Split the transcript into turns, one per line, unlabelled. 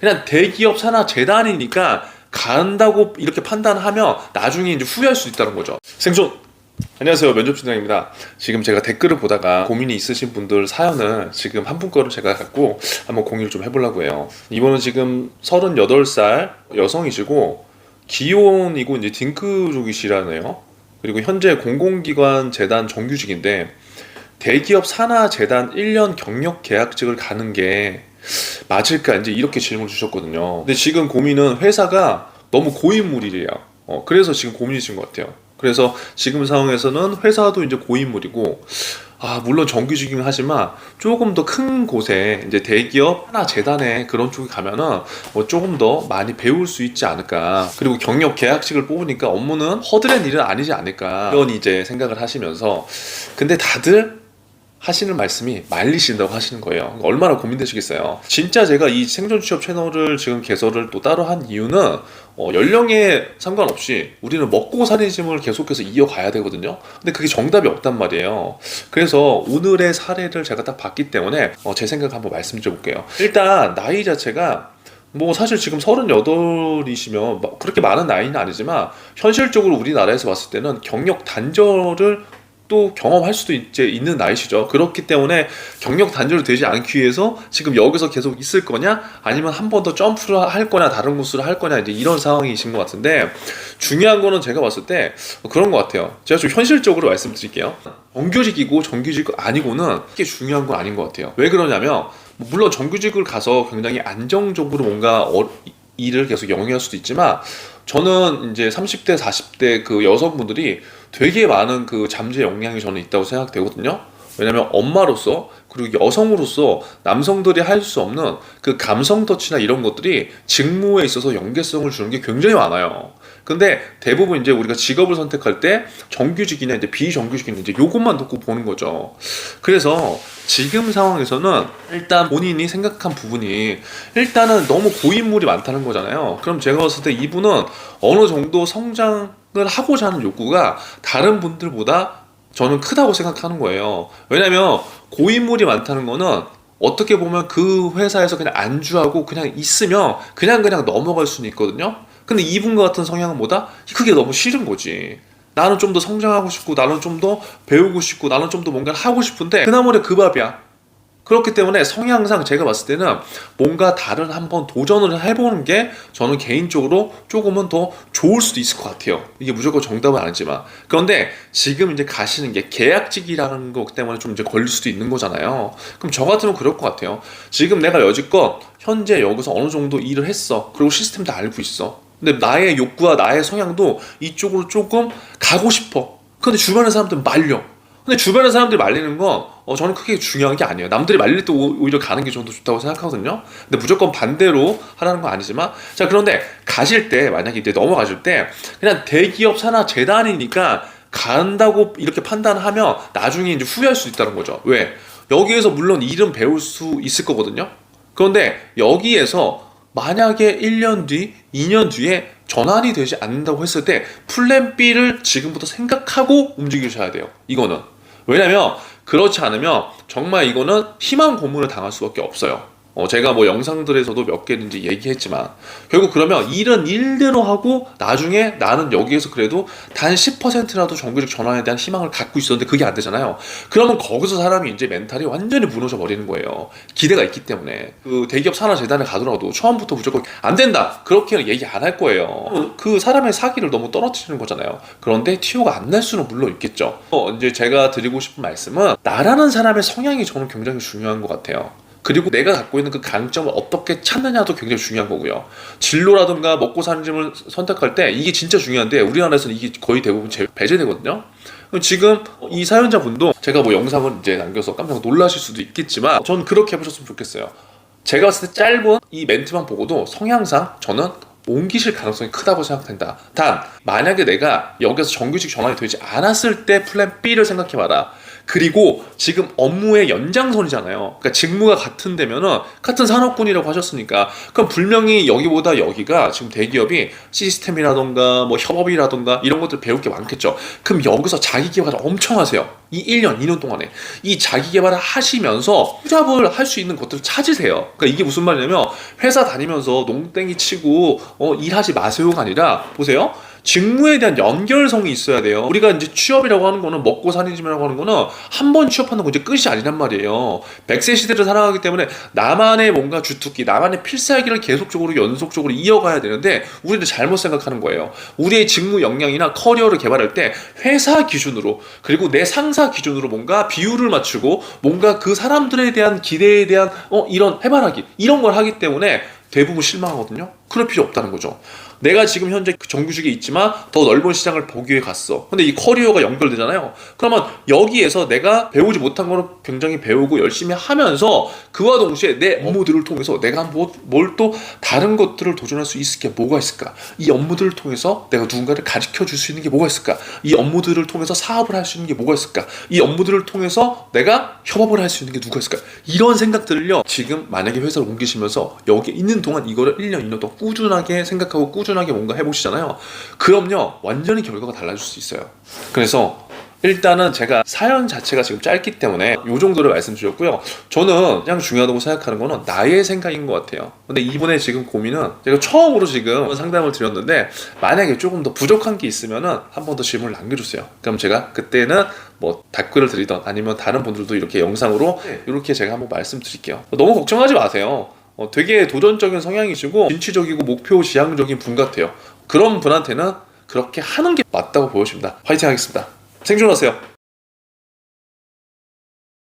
그냥 대기업 산하 재단이니까 간다고 이렇게 판단하면 나중에 이제 후회할 수 있다는 거죠. 생존 안녕하세요 면접팀장입니다. 지금 제가 댓글을 보다가 고민이 있으신 분들 사연을 지금 한 분 거를 제가 갖고 한번 공유를 좀 해보려고 해요. 이분은 지금 38살 여성이시고 기혼이고 이제 딩크족이시라네요. 그리고 현재 공공기관 재단 정규직인데 대기업 산하 재단 1년 경력 계약직을 가는 게 맞을까 이제 이렇게 질문을 주셨거든요. 근데 지금 고민은 회사가 너무 고인물이래요. 어, 그래서 지금 고민이신 것 같아요. 그래서 지금 상황에서는 회사도 이제 고인물이고 아 물론 정규직이긴 하지만 조금 더 큰 곳에 이제 대기업 하나 재단에 그런 쪽에 가면은 뭐 조금 더 많이 배울 수 있지 않을까 그리고 경력 계약직을 뽑으니까 업무는 허드렛 일은 아니지 않을까 이런 이제 생각을 하시면서 근데 다들 하시는 말씀이 말리신다고 하시는 거예요. 얼마나 고민되시겠어요. 진짜 제가 이 생존 취업 채널을 지금 개설을 또 따로 한 이유는 어, 연령에 상관없이 우리는 먹고 사는 짐을 계속해서 이어가야 되거든요. 근데 그게 정답이 없단 말이에요. 그래서 오늘의 사례를 제가 딱 봤기 때문에 어, 제 생각 한번 말씀드려 볼게요. 일단 나이 자체가 뭐 사실 지금 38이시면 그렇게 많은 나이는 아니지만 현실적으로 우리나라에서 봤을 때는 경력 단절을 또 경험할 수도 이제 있는 나이시죠. 그렇기 때문에 경력 단절이 되지 않기 위해서 지금 여기서 계속 있을 거냐, 아니면 한 번 더 점프를 할 거냐, 다른 곳으로 할 거냐 이제 이런 상황이신 것 같은데 중요한 거는 제가 봤을 때 그런 것 같아요. 제가 좀 현실적으로 말씀드릴게요. 정규직이고 정규직 아니고는 이게 중요한 건 아닌 것 같아요. 왜 그러냐면 뭐 물론 정규직을 가서 굉장히 안정적으로 뭔가 어- 일을 계속 영위할 수도 있지만 저는 이제 30대, 40대 그 여성분들이 되게 많은 그 잠재 역량이 저는 있다고 생각되거든요. 왜냐면 엄마로서 그리고 여성으로서 남성들이 할 수 없는 그 감성 터치나 이런 것들이 직무에 있어서 연계성을 주는 게 굉장히 많아요. 근데 대부분 이제 우리가 직업을 선택할 때 정규직이냐 이제 비정규직이냐 이제 요것만 놓고 보는 거죠. 그래서 지금 상황에서는 일단 본인이 생각한 부분이 일단은 너무 고인물이 많다는 거잖아요. 그럼 제가 봤을 때 이분은 어느 정도 성장을 하고자 하는 욕구가 다른 분들보다 저는 크다고 생각하는 거예요. 왜냐면 고인물이 많다는 거는 어떻게 보면 그 회사에서 그냥 안주하고 그냥 있으면 그냥 그냥 넘어갈 수는 있거든요. 근데 이분과 같은 성향은 뭐다? 그게 너무 싫은 거지. 나는 좀 더 성장하고 싶고 나는 좀 더 배우고 싶고 나는 좀 더 뭔가를 하고 싶은데 그나마나 그 밥이야. 그렇기 때문에 성향상 제가 봤을 때는 뭔가 다른 한번 도전을 해보는 게 저는 개인적으로 조금은 더 좋을 수도 있을 것 같아요. 이게 무조건 정답은 아니지만. 그런데 지금 이제 가시는 게 계약직이라는 것 때문에 좀 이제 걸릴 수도 있는 거잖아요. 그럼 저 같으면 그럴 것 같아요. 지금 내가 여지껏 현재 여기서 어느 정도 일을 했어. 그리고 시스템 다 알고 있어. 근데 나의 욕구와 나의 성향도 이쪽으로 조금 가고 싶어. 근데 주변의 사람들은 말려. 근데 주변의 사람들이 말리는 건 어, 저는 크게 중요한 게 아니에요. 남들이 말릴 때 오- 오히려 가는 게 저는 더 좋다고 생각하거든요. 근데 무조건 반대로 하라는 건 아니지만 자 그런데 가실 때 만약에 이제 넘어가실 때 그냥 대기업 산하 재단이니까 간다고 이렇게 판단하면 나중에 이제 후회할 수 있다는 거죠. 왜? 여기에서 물론 일은 배울 수 있을 거거든요. 그런데 여기에서 만약에 1년 뒤, 2년 뒤에 전환이 되지 않는다고 했을 때 플랜 B를 지금부터 생각하고 움직이셔야 돼요. 이거는. 왜냐면 그렇지 않으면 정말 이거는 희망 고문을 당할 수밖에 없어요. 어, 제가 뭐 영상들에서도 몇 개든지 얘기했지만 결국 그러면 일은 일대로 하고 나중에 나는 여기에서 그래도 단 10%라도 정규직 전환에 대한 희망을 갖고 있었는데 그게 안 되잖아요. 그러면 거기서 사람이 이제 멘탈이 완전히 무너져 버리는 거예요. 기대가 있기 때문에 그 대기업 산하 재단에 가더라도 처음부터 무조건 안 된다 그렇게 얘기 안 할 거예요. 그 사람의 사기를 너무 떨어뜨리는 거잖아요. 그런데 티오가 안 날 수는 물론 있겠죠. 어, 이제 제가 드리고 싶은 말씀은 나라는 사람의 성향이 저는 굉장히 중요한 것 같아요. 그리고 내가 갖고 있는 그 강점을 어떻게 찾느냐도 굉장히 중요한 거고요. 진로라든가 먹고 사는 짐을 선택할 때 이게 진짜 중요한데 우리나라에서는 이게 거의 대부분 제- 배제되거든요. 지금 이 사연자 분도 제가 뭐 영상을 이제 남겨서 깜짝 놀라실 수도 있겠지만 전 그렇게 해보셨으면 좋겠어요. 제가 봤을 때 짧은 이 멘트만 보고도 성향상 저는 옮기실 가능성이 크다고 생각된다. 단 만약에 내가 여기서 정규직 전환이 되지 않았을 때 플랜 B를 생각해봐라. 그리고 지금 업무의 연장선이잖아요. 그러니까 직무가 같은 데면은 같은 산업군이라고 하셨으니까 그럼 분명히 여기보다 여기가 지금 대기업이 시스템이라던가 뭐 협업이라던가 이런 것들 배울 게 많겠죠. 그럼 여기서 자기 개발을 엄청 하세요. 이 1년, 2년 동안에 이 자기 개발을 하시면서 투잡을 할 수 있는 것들을 찾으세요. 그러니까 이게 무슨 말이냐면 회사 다니면서 농땡이 치고 어, 일하지 마세요가 아니라 보세요. 직무에 대한 연결성이 있어야 돼요. 우리가 이제 취업이라고 하는 거는 먹고 사는 집이라고 하는 거는 한 번 취업하는 거 이제 끝이 아니란 말이에요. 100세 시대를 살아가기 때문에 나만의 뭔가 주특기, 나만의 필살기를 계속적으로 연속적으로 이어가야 되는데 우리는 잘못 생각하는 거예요. 우리의 직무 역량이나 커리어를 개발할 때 회사 기준으로 그리고 내 상사 기준으로 뭔가 비율을 맞추고 뭔가 그 사람들에 대한 기대에 대한 어 이런 해바라기 이런 걸 하기 때문에 대부분 실망하거든요. 그럴 필요 없다는 거죠. 내가 지금 현재 그 정규직에 있지만 더 넓은 시장을 보기 위해 갔어. 근데 이 커리어가 연결되잖아요. 그러면 여기에서 내가 배우지 못한 거를 굉장히 배우고 열심히 하면서 그와 동시에 내 업무들을 통해서 내가 뭐, 뭘또 다른 것들을 도전할 수 있을 게 뭐가 있을까? 이 업무들을 통해서 내가 누군가를 가르쳐 줄 수 있는 게 뭐가 있을까? 이 업무들을 통해서 사업을 할 수 있는 게 뭐가 있을까? 이 업무들을 통해서 내가 협업을 할 수 있는 게 누가 있을까? 이런 생각들을요, 지금 만약에 회사를 옮기시면서 여기 있는 동안 이거를 1년, 2년 동안 꾸준하게 생각하고 꾸준 하게 뭔가 해보시잖아요. 그럼요, 완전히 결과가 달라질 수 있어요. 그래서 일단은 제가 사연 자체가 지금 짧기 때문에 이 정도를 말씀드렸고요. 저는 가장 중요하다고 생각하는 거는 나의 생각인 것 같아요. 근데 이번에 지금 고민은 제가 처음으로 지금 상담을 드렸는데 만약에 조금 더 부족한 게 있으면은 한 번 더 질문을 남겨주세요. 그럼 제가 그때는 뭐 댓글을 드리던 아니면 다른 분들도 이렇게 영상으로 이렇게 제가 한번 말씀드릴게요. 너무 걱정하지 마세요. 어, 되게 도전적인 성향이시고 진취적이고 목표 지향적인 분 같아요. 그런 분한테는 그렇게 하는 게 맞다고 보여집니다. 화이팅 하겠습니다. 생존하세요.